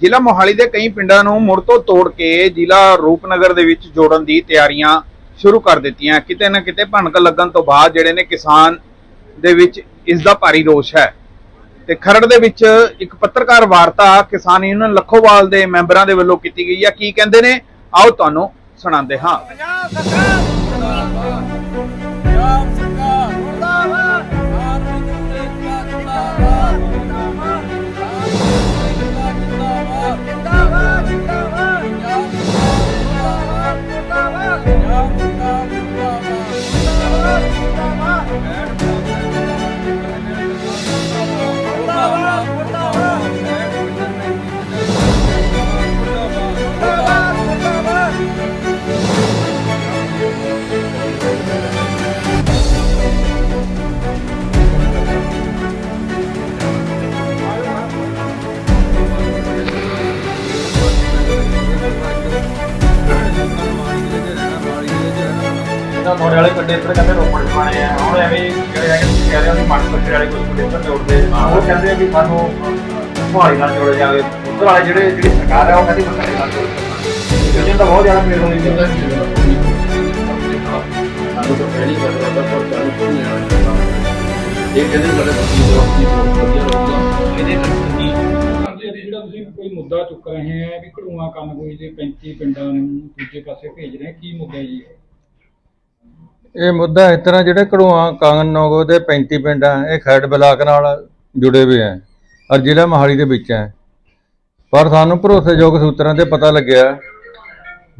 ਜ਼ਿਲ੍ਹਾ ਮੋਹਾਲੀ ਦੇ ਕਈ ਪਿੰਡਾਂ ਨੂੰ ਮੁੜ ਤੋਂ ਤੋੜ ਕੇ ਜ਼ਿਲ੍ਹਾ ਰੂਪਨਗਰ ਦੇ ਵਿੱਚ ਜੋੜਨ ਦੀ ਤਿਆਰੀਆਂ ਸ਼ੁਰੂ ਕਰ ਦਿੱਤੀਆਂ। ਕਿਤੇ ਨਾ ਕਿਤੇ ਭਣਕ ਲੱਗਣ ਤੋਂ ਬਾਅਦ ਜਿਹੜੇ ਨੇ ਕਿਸਾਨ ਦੇ ਵਿੱਚ ਇਸ ਦਾ ਭਾਰੀ ਰੋਸ਼ ਹੈ। ਤੇ ਖਰੜ ਦੇ ਵਿੱਚ ਇੱਕ ਪੱਤਰਕਾਰ ਵਾਰਤਾ ਕਿਸਾਨ ਯੂਨੀਅਨ ਲੱਖੋਵਾਲ ਦੇ ਮੈਂਬਰਾਂ ਦੇ ਵੱਲੋਂ ਕੀਤੀ ਗਈ ਹੈ। ਕੀ ਕਹਿੰਦੇ ਨੇ? ਆਓ ਤੁਹਾਨੂੰ ਸੁਣਾਉਂਦੇ ਹਾਂ। ਤਾਂ ਮੋੜੇ ਵਾਲੇ ਕੱਡੇ ਇੱਧਰ ਕਹਿੰਦੇ ਰੋਪੜ ਚ ਪਾਣੇ ਆ। ਹੁਣ ਐਵੇਂ ਜਿਹੜੇ ਹੈਗੇ ਤੁਸੀਂ ਕਹਿ ਰਹੇ ਹੋ ਕਿ ਮਨ ਪੱਛੇ ਵਾਲੇ ਕੁਝ ਕੱਡੇ ਇੱਧਰ ਜੋੜਦੇ ਉਹ ਕਹਿੰਦੇ ਆ ਵੀ ਸਾਨੂੰ ਮੁਹਾਲੀ ਨਾਲ ਜੋੜਿਆ ਜਾਵੇ। ਉੱਧਰ ਵਾਲੇ ਜਿਹੜੇ ਜਿਹੜੀ ਸਰਕਾਰ ਹੈ ਉਹ ਕਹਿੰਦੀ ਬਠਿੰਡੇ ਨਾਲ ਜੋੜੋ ਇਹ ਤਾਂ ਬਹੁਤ ਜ਼ਿਆਦਾ ਮੇਲ ਹੋਣੀ ਚਾਹੀਦੀ ਸਾਨੂੰ ਤਾਂ ਪਹਿਲੀ ਗੱਲ ਹੈ ਪਰ ਚਾਲੂ ਕਿਉਂ ਨਹੀਂ ਇਹ ਕਹਿੰਦੇ ਸਾਡੇ ਬੱਚੀ ਜੋ ਆਪਣੀ ਬਹੁਤ ਵਧੀਆ ਰਹੂਗਾ ਇਹਦੇ ਕਰਕੇ ਜਿਹੜਾ ਤੁਸੀਂ ਕੋਈ ਮੁੱਦਾ ਚੁੱਕ ਰਹੇ ਹੈ ਵੀ ਘੜੂਆਂ ਕੰਨ ਕੋਈ ਦੇ 35 ਪਿੰਡਾਂ ਨੂੰ ਦੂਜੇ ਪਾਸੇ ਭੇਜ ਰਹੇ ਕੀ ਮੁੱਦਾ ਹੈ ਜੀ ਇਹ ਮੁੱਦਾ ਇਸ ਤਰ੍ਹਾਂ ਜਿਹੜੇ ਘੜੂਆਂ ਕਾਂਗਨੋਗੋ ਦੇ 35 ਪਿੰਡ ਆ, ਇਹ ਖੈੜ ਬਲਾਕ ਨਾਲ ਜੁੜੇ ਹੋਏ ਆ ਔਰ ਜ਼ਿਲ੍ਹਾ ਮੋਹਾਲੀ ਦੇ ਵਿੱਚ ਹੈ ਪਰ ਸਾਨੂੰ ਭਰੋਸੇਯੋਗ ਸੂਤਰਾਂ ਤੇ ਪਤਾ ਲੱਗਿਆ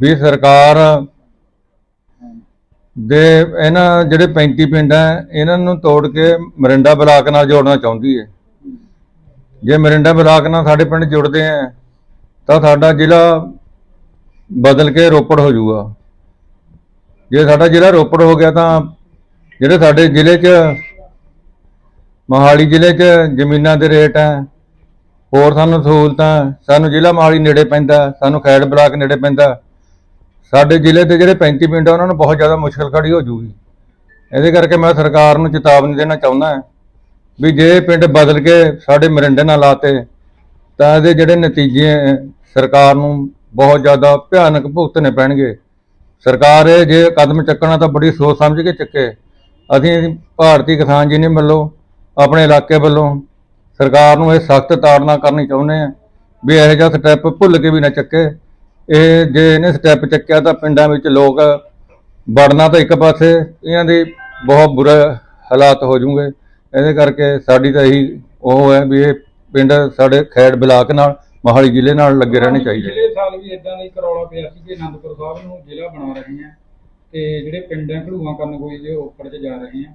ਵੀ ਸਰਕਾਰ ਦੇ ਇਹਨਾਂ ਜਿਹੜੇ 35 ਪਿੰਡ ਆ, ਇਹਨਾਂ ਨੂੰ ਤੋੜ ਕੇ ਮਰਿੰਡਾ ਬਲਾਕ ਨਾਲ ਜੋੜਨਾ ਚਾਹੁੰਦੀ ਹੈ। ਜੇ ਮਰਿੰਡਾ ਬਲਾਕ ਨਾਲ ਸਾਡੇ ਪਿੰਡ ਜੁੜਦੇ ਆ, ਤਾਂ ਸਾਡਾ ਜ਼ਿਲ੍ਹਾ ਬਦਲ ਕੇ ਰੋਪੜ ਹੋ ਜਾਊਗਾ। ਜੇ ਸਾਡਾ ਜ਼ਿਲ੍ਹਾ ਰੋਪੜ ਹੋ ਗਿਆ ਤਾਂ ਜਿਹੜੇ ਸਾਡੇ ਜ਼ਿਲ੍ਹੇ 'ਚ ਮੋਹਾਲੀ ਜ਼ਿਲ੍ਹੇ 'ਚ ਜ਼ਮੀਨਾਂ ਦੇ ਰੇਟ ਹੈ, ਹੋਰ ਸਾਨੂੰ ਸਹੂਲਤਾਂ, ਸਾਨੂੰ ਜ਼ਿਲ੍ਹਾ ਮੋਹਾਲੀ ਨੇੜੇ ਪੈਂਦਾ, ਸਾਨੂੰ ਖੈੜ ਬਲਾਕ ਨੇੜੇ ਪੈਂਦਾ, ਸਾਡੇ ਜ਼ਿਲ੍ਹੇ ਦੇ ਜਿਹੜੇ 35 ਪਿੰਡ ਆ, ਉਹਨਾਂ ਨੂੰ ਬਹੁਤ ਜ਼ਿਆਦਾ ਮੁਸ਼ਕਲ ਖੜੀ ਹੋ ਜੂਗੀ। ਇਹਦੇ ਕਰਕੇ ਮੈਂ ਸਰਕਾਰ ਨੂੰ ਚੇਤਾਵਨੀ ਦੇਣਾ ਚਾਹੁੰਦਾ ਵੀ ਜੇ ਪਿੰਡ ਬਦਲ ਕੇ ਸਾਡੇ ਮਰਿੰਡੇ ਨਾਲ ਲਾਤੇ, ਤਾਂ ਇਹਦੇ ਜਿਹੜੇ ਨਤੀਜੇ ਸਰਕਾਰ ਨੂੰ ਬਹੁਤ ਜ਼ਿਆਦਾ ਭਿਆਨਕ ਭੁਗਤਣੇ ਪੈਣਗੇ। ਸਰਕਾਰ ਇਹ ਜੇ ਕਦਮ ਚੱਕਣਾ ਤਾਂ ਬੜੀ ਸੋਚ ਸਮਝ ਕੇ ਚੱਕੇ। ਅਸੀਂ ਭਾਰਤੀ ਕਿਸਾਨ ਯੂਨੀਅਨ ਵੱਲੋਂ, ਆਪਣੇ ਇਲਾਕੇ ਵੱਲੋਂ ਸਰਕਾਰ ਨੂੰ ਇਹ ਸਖਤ ਤਾੜਨਾ ਕਰਨੀ ਚਾਹੁੰਦੇ ਆ ਵੀ ਇਹੋ ਜਿਹਾ ਸਟੈਪ ਭੁੱਲ ਕੇ ਵੀ ਨਾ ਚੱਕੇ। ਇਹ ਜੇ ਇਹਨੇ ਸਟੈਪ ਚੱਕਿਆ ਤਾਂ ਪਿੰਡਾਂ ਵਿੱਚ ਲੋਕ ਵੜਨਾ ਤਾਂ ਇੱਕ ਪਾਸੇ, ਇਹਨਾਂ ਦੇ ਬਹੁਤ ਬੁਰਾ ਹਾਲਾਤ ਹੋ ਜਾਣਗੇ ਇਹਦੇ ਕਰਕੇ ਸਾਡੀ ਤਾਂ ਇਹੀ ਉਹ ਹੈ ਵੀ ਇਹ ਪਿੰਡ ਸਾਡੇ ਖੈੜ ਬਲਾਕ ਨਾਲ ਮੋਹਾਲੀ ਜ਼ਿਲ੍ਹੇ ਨਾਲ ਲੱਗੇ ਰਹਿਣੇ ਚਾਹੀਦੇ। ਪਿਛਲੇ ਸਾਲ ਵੀ ਇਦਾਂ ਦਾ ਕਰੌਲਾ ਪਿਆ ਸੀ ਕਿ ਅਨੰਦਪੁਰ ਸਾਹਿਬ ਨੂੰ ਜ਼ਿਲ੍ਹਾ ਬਣਾ ਰਹੇ ਆ ਤੇ ਜਿਹੜੇ ਪਿੰਡ ਘੜੂਆਂ ਕੰਨ ਕੋਈ ਦੇ ਉੱਪਰ 'ਚ ਜਾ ਰਹੇ ਆ।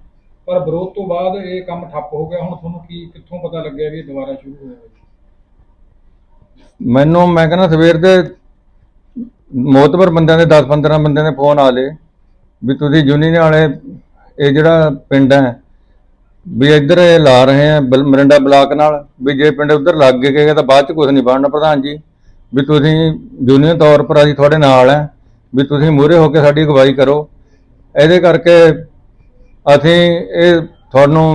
ਪਰ ਵਿਰੋਧ ਤੋਂ ਬਾਅਦ ਇਹ ਕੰਮ ਠੱਪ ਹੋ ਗਿਆ। ਹੁਣ ਤੁਹਾਨੂੰ ਕੀ ਕਿੱਥੋਂ ਪਤਾ ਲੱਗਿਆ ਵੀ ਇਹ ਦੁਬਾਰਾ ਸ਼ੁਰੂ ਹੋਇਆ ਹੈ ਮੈਨੂੰ ਮੈਂ ਕਹਿੰਦਾ ਸਵੇਰ ਦੇ ਮੋਤਬਰ ਬੰਦਿਆਂ ਦੇ 10-15 ਬੰਦਿਆਂ ਦੇ ਫੋਨ ਆ ਲਏ ਵੀ ਤੁਸੀਂ ਯੂਨੀਅਨ ਵਾਲੇ ਇਹ ਜਿਹੜਾ ਪਿੰਡ ਹੈ ਵੀ ਇੱਧਰ ਇਹ ਲਾ ਰਹੇ ਆ ਬਲ- ਮਰਿੰਡਾ ਬਲਾਕ ਨਾਲ ਵੀ ਜੇ ਪਿੰਡ ਉੱਧਰ ਲੱਗ ਗਏ ਤਾਂ ਬਾਅਦ ਚ ਕੁਝ ਨਹੀਂ ਬਣਨਾ ਪ੍ਰਧਾਨ ਜੀ ਵੀ ਤੁਸੀਂ ਯੂਨੀਅਨ ਤੌਰ ਪਰ ਅਸੀਂ ਤੁਹਾਡੇ ਨਾਲ ਹੈ ਵੀ ਤੁਸੀਂ ਮੂਹਰੇ ਹੋ ਕੇ ਸਾਡੀ ਅਗਵਾਈ ਕਰੋ। ਇਹਦੇ ਕਰਕੇ ਅਸੀਂ ਇਹ ਤੁਹਾਨੂੰ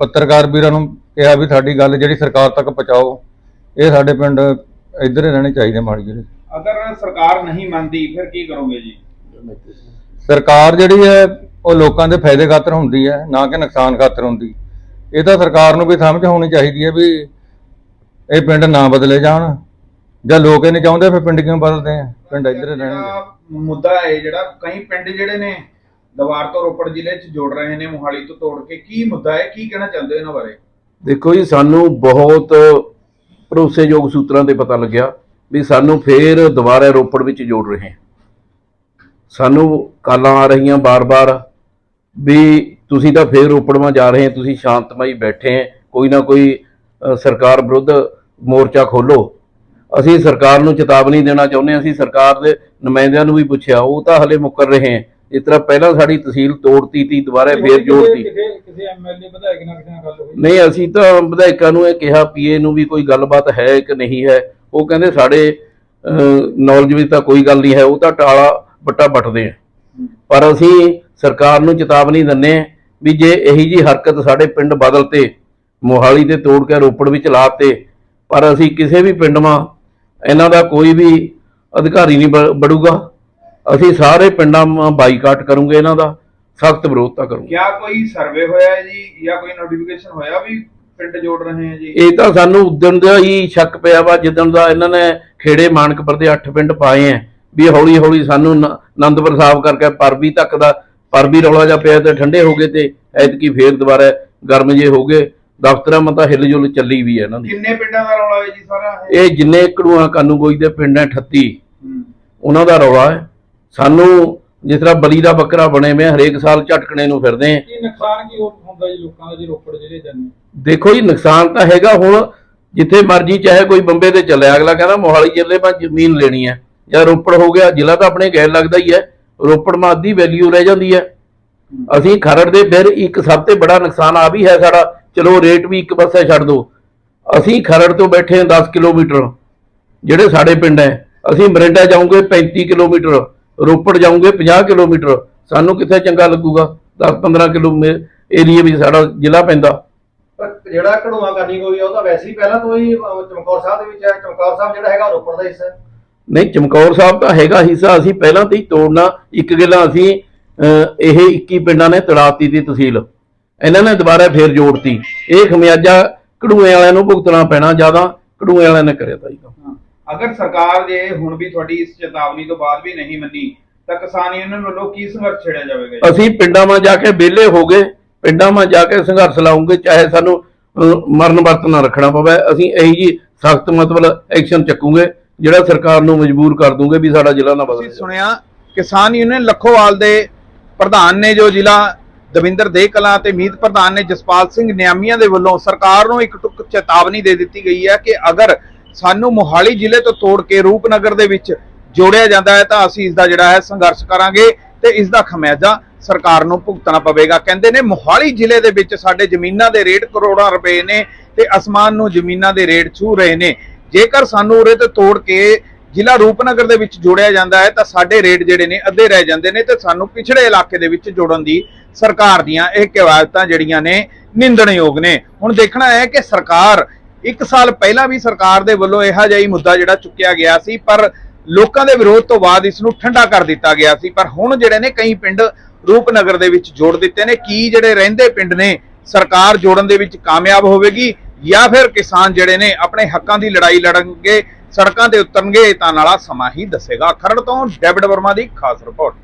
ਪੱਤਰਕਾਰ ਵੀਰਾਂ ਨੂੰ ਕਿਹਾ ਵੀ ਸਾਡੀ ਗੱਲ ਜਿਹੜੀ ਸਰਕਾਰ ਤੱਕ ਪਹੁੰਚਾਓ ਇਹ ਸਾਡੇ ਪਿੰਡ ਇੱਧਰ ਹੀ ਰਹਿਣੇ ਚਾਹੀਦੇ ਮਾੜੀ ਜਿਹੜੇ ਅਗਰ ਸਰਕਾਰ ਨਹੀਂ ਮੰਨਦੀ ਫਿਰ ਕੀ ਕਰੋਗੇ ਜੀ? ਸਰਕਾਰ ਜਿਹੜੀ ਹੈ ਉਹ ਲੋਕਾਂ ਦੇ ਫਾਇਦੇ ਖਾਤਰ ਹੁੰਦੀ ਹੈ ਨਾ ਕਿ ਨੁਕਸਾਨ ਖਾਤਰ ਹੁੰਦੀ। ਇਹ ਤਾਂ ਸਰਕਾਰ ਨੂੰ ਵੀ ਸਮਝ ਹੋਣੀ ਚਾਹੀਦੀ ਹੈ ਵੀ ਇਹ ਪਿੰਡ ਨਾ ਬਦਲੇ ਜਾਣ। ਜਾਂ ਲੋਕ ਇਹ ਨਹੀਂ ਚਾਹੁੰਦੇ ਫਿਰ ਪਿੰਡ ਕਿਉਂ ਬਦਲਦੇ ਆ? ਪਿੰਡ ਇੱਧਰ ਹੀ ਰਹਿਣਗੇ। ਮੁੱਦਾ ਹੈ ਜਿਹੜਾ ਕਈ ਪਿੰਡ ਜਿਹੜੇ ਨੇ ਦਵਾਰ ਤੋਂ ਰੋਪੜ ਜ਼ਿਲ੍ਹੇ 'ਚ ਜੋੜ ਰਹੇ ਨੇ ਮੋਹਾਲੀ ਤੋਂ ਤੋੜ ਕੇ ਕੀ ਮੁੱਦਾ ਹੈ? ਕੀ ਕਹਿਣਾ ਚਾਹੁੰਦੇ ਹੋ ਇਹਨਾਂ ਬਾਰੇ? ਦੇਖੋ ਜੀ ਸਾਨੂੰ ਬਹੁਤ ਭਰੋਸੇਯੋਗ ਸੂਤਰਾਂ ਤੇ ਪਤਾ ਲੱਗਿਆ ਵੀ ਸਾਨੂੰ ਫੇਰ ਦੁਬਾਰਾ ਰੋਪੜ ਵਿੱਚ ਜੋੜ ਰਹੇ ਹਨ ਸਾਨੂੰ ਕਾਲਾਂ ਆ ਰਹੀਆਂ ਬਾਰ-ਬਾਰ। ਵੀ ਤੁਸੀਂ ਤਾਂ ਫੇਰ ਰੋਪੜਵਾਂ ਜਾ ਰਹੇ ਹੋ ਤੁਸੀਂ ਸ਼ਾਂਤਮਈ ਬੈਠੇ ਹੈ ਕੋਈ ਨਾ ਕੋਈ ਸਰਕਾਰ ਵਿਰੁੱਧ ਮੋਰਚਾ ਖੋਲੋ ਅਸੀਂ ਸਰਕਾਰ ਨੂੰ ਚੇਤਾਵਨੀ ਦੇਣਾ ਚਾਹੁੰਦੇ ਹਾਂ ਅਸੀਂ ਸਰਕਾਰ ਦੇ ਨੁਮਾਇੰਦਿਆਂ ਨੂੰ ਵੀ ਪੁੱਛਿਆ ਉਹ ਤਾਂ ਹਲੇ ਮੁੱਕਰ ਰਹੇ ਹੈ। ਇਸ ਤਰ੍ਹਾਂ ਪਹਿਲਾਂ ਸਾਡੀ ਤਹਿਸੀਲ ਤੋੜਤੀ ਤੀ ਦੁਬਾਰਾ ਫੇਰ ਜੋੜਤੀ। ਕਿਸੇ ਕਿਸੇ ਐਮਐਲਏ ਵਿਧਾਇਕ ਨਾਲ ਕਿਸੇ ਨਾਲ ਗੱਲ ਹੋਈ। ਨਹੀਂ ਅਸੀਂ ਤਾਂ ਵਿਧਾਇਕਾਂ ਨੂੰ ਇਹ ਕਿਹਾ ਪੀਏ ਨੂੰ ਵੀ ਕੋਈ ਗੱਲਬਾਤ ਹੈ ਕਿ ਨਹੀਂ ਹੈ। ਉਹ ਕਹਿੰਦੇ ਸਾਡੇ ਨੌਲੇਜ ਵਿੱਚ ਤਾਂ ਕੋਈ ਗੱਲ ਨਹੀਂ ਹੈ ਉਹ ਤਾਂ ਟਾਲਾ ਬੱਟਾ ਵੱਟਦੇ ਆ। ਪਰ ਅਸੀਂ ਸਰਕਾਰ ਨੂੰ ਚੇਤਾਵਨੀ ਦਿੰਨੇ ਆ ਵੀ ਜੇ ਇਹੀ ਜੀ ਹਰਕਤ ਸਾਡੇ ਪਿੰਡ ਬਦਲ ਤੇ ਮੋਹਾਲੀ ਤੇ ਤੋੜ ਕੇ ਰੋਪੜ ਵਿੱਚ ਲਾਤੇ ਪਰ ਅਸੀਂ ਕਿਸੇ ਵੀ ਪਿੰਡ ਮਾ ਇਹਨਾਂ ਦਾ ਕੋਈ ਵੀ ਅਧਿਕਾਰੀ ਨਹੀਂ ਬੜੂਗਾ। ਅਸੀਂ ਸਾਰੇ ਪਿੰਡਾਂ ਬਾਈਕਾਟ ਕਰੂੰਗੇ ਇਹਨਾਂ ਦਾ ਸਖਤ ਵਿਰੋਧਤਾ ਕਰੂੰਗੇ। ਕਿਆ ਕੋਈ ਸਰਵੇ ਹੋਇਆ ਹੈ ਜੀ ਜਾਂ ਕੋਈ ਨੋਟੀਫਿਕੇਸ਼ਨ ਹੋਇਆ ਵੀ ਪਿੰਡ ਜੋੜ ਰਹੇ ਹੈ ਜੀ? ਇਹ ਤਾਂ ਸਾਨੂੰ ਉਦਣ ਦਾ ਹੀ ਸ਼ੱਕ ਪਿਆ ਵਾ ਜਿੱਦਣ ਦਾ ਇਹਨਾਂ ਨੇ ਖੇੜੇ ਮਾਨਕਪੁਰ ਦੇ 8 ਪਿੰਡ ਪਾਏ ਐ ਵੀ ਹੌਲੀ ਹੌਲੀ ਸਾਨੂੰ ਆਨੰਦਪੁਰ ਸਾਹਿਬ ਕਰਕੇ ਪਰਬੀ ਤੱਕ ਦਾ ਪਰਬੀ ਰੌਲਾ ਜਿਹਾ ਪਿਆ ਤੇ ਠੰਡੇ ਹੋ ਗਏ ਤੇ ਐਤਕੀ ਫੇਰ ਦੁਬਾਰਾ ਗਰਮ ਜੇ ਹੋ ਗਏ। ਦਫ਼ਤਰਾਂ ਮਤਾ ਹਿੱਲ ਜੁਲ ਚੱਲੀ ਵੀ ਹੈ ਇਹਨਾਂ ਦੀ। ਕਿੰਨੇ ਪਿੰਡਾਂ ਦਾ ਰੌਲਾ ਹੈ ਜੀ ਸਾਰਾ? ਇਹ ਜਿੰਨੇ ਕੜੂਆਂ ਕਾਨੂੰਗੋਈ ਦੇ ਪਿੰਡ ਐ 38 ਹੂੰ। ਉਹਨਾਂ ਦਾ ਰੌਲਾ ਹੈ। ਸਾਨੂੰ ਜਿਸ ਤਰ੍ਹਾਂ ਬਲੀ ਦਾ ਬੱਕਰਾ ਬਣੇ ਮੈਂ ਹਰੇਕ ਸਾਲ ਝਟਕਣੇ ਨੂੰ ਫਿਰਦੇ ਆ। ਕੀ ਨੁਕਸਾਨ ਕੀ ਹੋ- ਹੁੰਦਾ ਜੀ ਲੋਕਾਂ ਦਾ ਜੀ ਰੋਪੜ ਜਿਹੜੇ ਜਾਂਦੇ ਦੇਖੋ ਜੀ ਨੁਕਸਾਨ ਤਾਂ ਹੈਗਾ ਹੁਣ ਜਿੱਥੇ ਮਰਜ਼ੀ ਚਾਹੇ ਕੋਈ ਬੰਬੇ ਤੇ ਚੱਲਿਆ ਅਗਲਾ ਕਹਿੰਦਾ ਮੋਹਾਲੀ ਜ਼ਿਲ੍ਹੇ 'ਮਾ ਜ਼ਮੀਨ ਲੈਣੀ ਹੈ। ਜਾਂ ਰੋਪੜ ਹੋ ਗਿਆ ਜ਼ਿਲ੍ਹਾ ਤਾਂ ਆਪਣੇ ਗੈਰ ਲੱਗਦਾ ਹੀ ਹੈ। ਰੋਪੜ ਮਾ ਅੱਧੀ ਵੈਲਿਊ ਰਹਿ ਜਾਂਦੀ ਹੈ। ਅਸੀਂ ਖਰੜ ਦੇ ਫਿਰ ਇੱਕ ਸਭ ਤੋਂ ਬੜਾ ਨੁਕਸਾਨ ਆ ਵੀ ਹੈ ਸਾਡਾ। ਚਲੋ ਰੇਟ ਵੀ ਇੱਕ ਪਾਸੇ ਛੱਡ ਦੋ ਅਸੀਂ ਖਰੜ ਤੋਂ ਬੈਠੇ ਹਾਂ 10 ਕਿਲੋਮੀਟਰ, ਜਿਹੜੇ ਸਾਡੇ ਪਿੰਡ ਹੈ। ਅਸੀਂ ਮਰਿੰਡਾ ਜਾਊਂਗੇ 35 ਕਿਲੋਮੀਟਰ, ਰੋਪੜ ਜਾਊਂਗੇ 50 ਕਿਲੋਮੀਟਰ। ਸਾਨੂੰ ਕਿੱਥੇ ਚੰਗਾ ਲੱਗੂਗਾ? 10-15 ਕਿਲੋਮੀਟਰ ਏਰੀਆ ਵਿੱਚ ਸਾਡਾ ਜ਼ਿਲ੍ਹਾ ਪੈਂਦਾ। ਪਰ ਜਿਹੜਾ ਕਢੂਆ ਕਰਨੀ ਕੋਈ ਉਹ ਤਾਂ ਵੈਸੇ ਹੀ ਪਹਿਲਾਂ ਤੋਂ ਹੀ ਚਮਕੌਰ ਸਾਹਿਬ ਦੇ ਵਿੱਚ ਹੈ। ਚਮਕੌਰ ਸਾਹਿਬ ਜਿਹੜਾ ਹੈਗਾ ਰੋਪੜ ਦਾ ਹਿੱਸਾ ਹੈ। ਨਹੀਂ ਚਮਕੌਰ ਸਾਹਿਬ ਦਾ ਹੈਗਾ ਹਿੱਸਾ ਅਸੀਂ ਪਹਿਲਾਂ ਤੇ ਹੀ ਤੋੜਨਾ ਇੱਕ ਗੱਲਾਂ ਅਸੀਂ ਇਹ 21 ਪਿੰਡਾਂ ਨੇ ਤੜਾਤੀ ਦੀ ਤਹਿਸੀਲ ਇਹਨਾਂ ਨੇ ਦੁਬਾਰਾ ਫੇਰ ਜੋੜਤੀ ਇਹ ਖਮਿਆਜਾ ਕਢੂਏ ਵਾਲਿਆਂ ਨੂੰ ਭੁਗਤਣਾ ਪੈਣਾ ਜ਼ਿਆਦਾ ਕਢੂਏ ਵਾਲਿਆਂ ਨੇ ਕਰਿਆ ਤਾਂ ਜੀ ਕੰਮ। ਹਾਂ। ਅਗਰ ਸਰਕਾਰ ਜੇ ਹੁਣ ਵੀ ਤੁਹਾਡੀ ਇਸ ਚੇਤਾਵਨੀ ਤੋਂ ਬਾਅਦ ਵੀ ਨਹੀਂ ਮੰਨੀ ਤਾਂ ਕਿਸਾਨ ਯੂਨੀਅਨ ਵੱਲੋਂ ਕੀ ਸੰਘਰਸ਼ ਛੇੜਿਆ ਜਾਵੇਗਾ? ਅਸੀਂ ਪਿੰਡਾਂ 'ਮਾ ਜਾ ਕੇ ਵਿਹਲੇ ਹੋ ਗਏ ਪਿੰਡਾਂ 'ਮਾ ਜਾ ਕੇ ਸੰਘਰਸ਼ ਲਾਉਂਗੇ ਚਾਹੇ ਸਾਨੂੰ ਮਰਨ ਵਰਤ ਨਾ ਰੱਖਣਾ ਪਵੇ ਅਸੀਂ ਇਹੀ ਜੀ ਸਖਤ ਮਤਲਬ ਐਕਸ਼ਨ ਚੱਕੂਗੇ ਜਿਹੜਾ ਸਰਕਾਰ ਨੂੰ ਮਜਬੂਰ ਕਰ ਦੂੰਗੇ ਵੀ ਸਾਡਾ ਜ਼ਿਲ੍ਹਾ ਨਾ ਬਦਲ ਤੁਸੀਂ ਸੁਣਿਆ ਕਿਸਾਨ ਯੂਨੀਅਨ ਲੱਖੋਵਾਲ ਦੇ ਪ੍ਰਧਾਨ ਨੇ ਜੋ ਜ਼ਿਲ੍ਹਾ ਦਵਿੰਦਰ ਦੇ ਕਲਾਂ ਤੇ ਮੀਤ ਪ੍ਰਧਾਨ ਨੇ ਜਸਪਾਲ ਸਿੰਘ ਨਿਆਮੀਆਂ ਦੇ ਵੱਲੋਂ ਸਰਕਾਰ ਨੂੰ ਇੱਕ ਟੁਕ ਚੇਤਾਵਨੀ ਦੇ ਦਿੱਤੀ ਗਈ ਹੈ ਕਿ ਅਗਰ ਸਾਨੂੰ ਮੋਹਾਲੀ ਜ਼ਿਲ੍ਹੇ ਤੋਂ ਤੋੜ ਕੇ ਰੂਪਨਗਰ ਦੇ ਵਿੱਚ ਜੋੜਿਆ ਜਾਂਦਾ ਹੈ ਤਾਂ ਅਸੀਂ ਇਸ ਦਾ ਜਿਹੜਾ ਹੈ ਸੰਘਰਸ਼ ਕਰਾਂਗੇ ਤੇ ਇਸ ਦਾ ਖਮਿਆਜ਼ਾ ਸਰਕਾਰ ਨੂੰ ਭੁਗਤਣਾ ਪਵੇਗਾ। ਕਹਿੰਦੇ ਨੇ ਮੋਹਾਲੀ ਜ਼ਿਲ੍ਹੇ ਦੇ ਵਿੱਚ ਸਾਡੇ ਜ਼ਮੀਨਾਂ ਦੇ ਰੇਟ ਕਰੋੜਾਂ ਰੁਪਏ ਨੇ ਤੇ ਅਸਮਾਨ ਨੂੰ ਜ਼ਮੀਨਾਂ ਦੇ ਰੇਟ ਛੂ ਰਹੇ ਨੇ। ਜੇਕਰ ਸਾਨੂੰ ਉਰੇ ਤੇ ਤੋੜ ਕੇ ਜ਼ਿਲ੍ਹਾ ਰੂਪਨਗਰ ਦੇ ਵਿੱਚ ਜੋੜਿਆ ਜਾਂਦਾ ਹੈ, ਤਾਂ ਸਾਡੇ ਰੇਟ ਜਿਹੜੇ ਨੇ ਅੱਧੇ ਰਹਿ ਜਾਂਦੇ ਨੇ ਤੇ ਸਾਨੂੰ ਪਿਛੜੇ ਇਲਾਕੇ ਦੇ ਵਿੱਚ ਜੋੜਨ ਦੀ ਸਰਕਾਰ ਦੀਆਂ ਇਹ ਕਿਵਾਇਤਾਂ ਜਿਹੜੀਆਂ ਨੇ ਨਿੰਦਣਯੋਗ ਨੇ। ਹੁਣ ਦੇਖਣਾ ਹੈ ਕਿ ਸਰਕਾਰ, ਇੱਕ ਸਾਲ ਪਹਿਲਾਂ ਵੀ ਸਰਕਾਰ ਦੇ ਵੱਲੋਂ ਇਹੋ ਜਿਹਾ ਹੀ ਮੁੱਦਾ ਜਿਹੜਾ ਚੁੱਕਿਆ ਗਿਆ ਸੀ, ਪਰ ਲੋਕਾਂ ਦੇ ਵਿਰੋਧ ਤੋਂ ਬਾਅਦ ਇਸ ਨੂੰ ਠੰਡਾ ਕਰ ਦਿੱਤਾ ਗਿਆ ਸੀ। ਪਰ ਹੁਣ ਜਿਹੜੇ ਨੇ ਕਈ ਪਿੰਡ ਰੂਪਨਗਰ ਦੇ ਵਿੱਚ ਜੋੜ ਦਿੱਤੇ ਨੇ। ਕੀ ਜਿਹੜੇ ਰਹਿੰਦੇ ਪਿੰਡ ਨੇ, ਸਰਕਾਰ ਜੋੜਨ ਦੇ ਵਿੱਚ ਕਾਮਯਾਬ ਹੋਵੇਗੀ? ਜਾਂ ਫਿਰ ਕਿਸਾਨ ਜਿਹੜੇ ਨੇ ਆਪਣੇ ਹੱਕਾਂ ਦੀ ਲੜਾਈ ਲੜਨਗੇ, ਸੜਕਾਂ ਤੇ ਉਤਰਨਗੇ, ਤਾਂ ਨਾਲਾ ਸਮਾਂ ਹੀ ਦੱਸੇਗਾ। ਖਰੜ ਤੋਂ ਡੈਵਿਡ ਵਰਮਾ ਦੀ ਖਾਸ ਰਿਪੋਰਟ।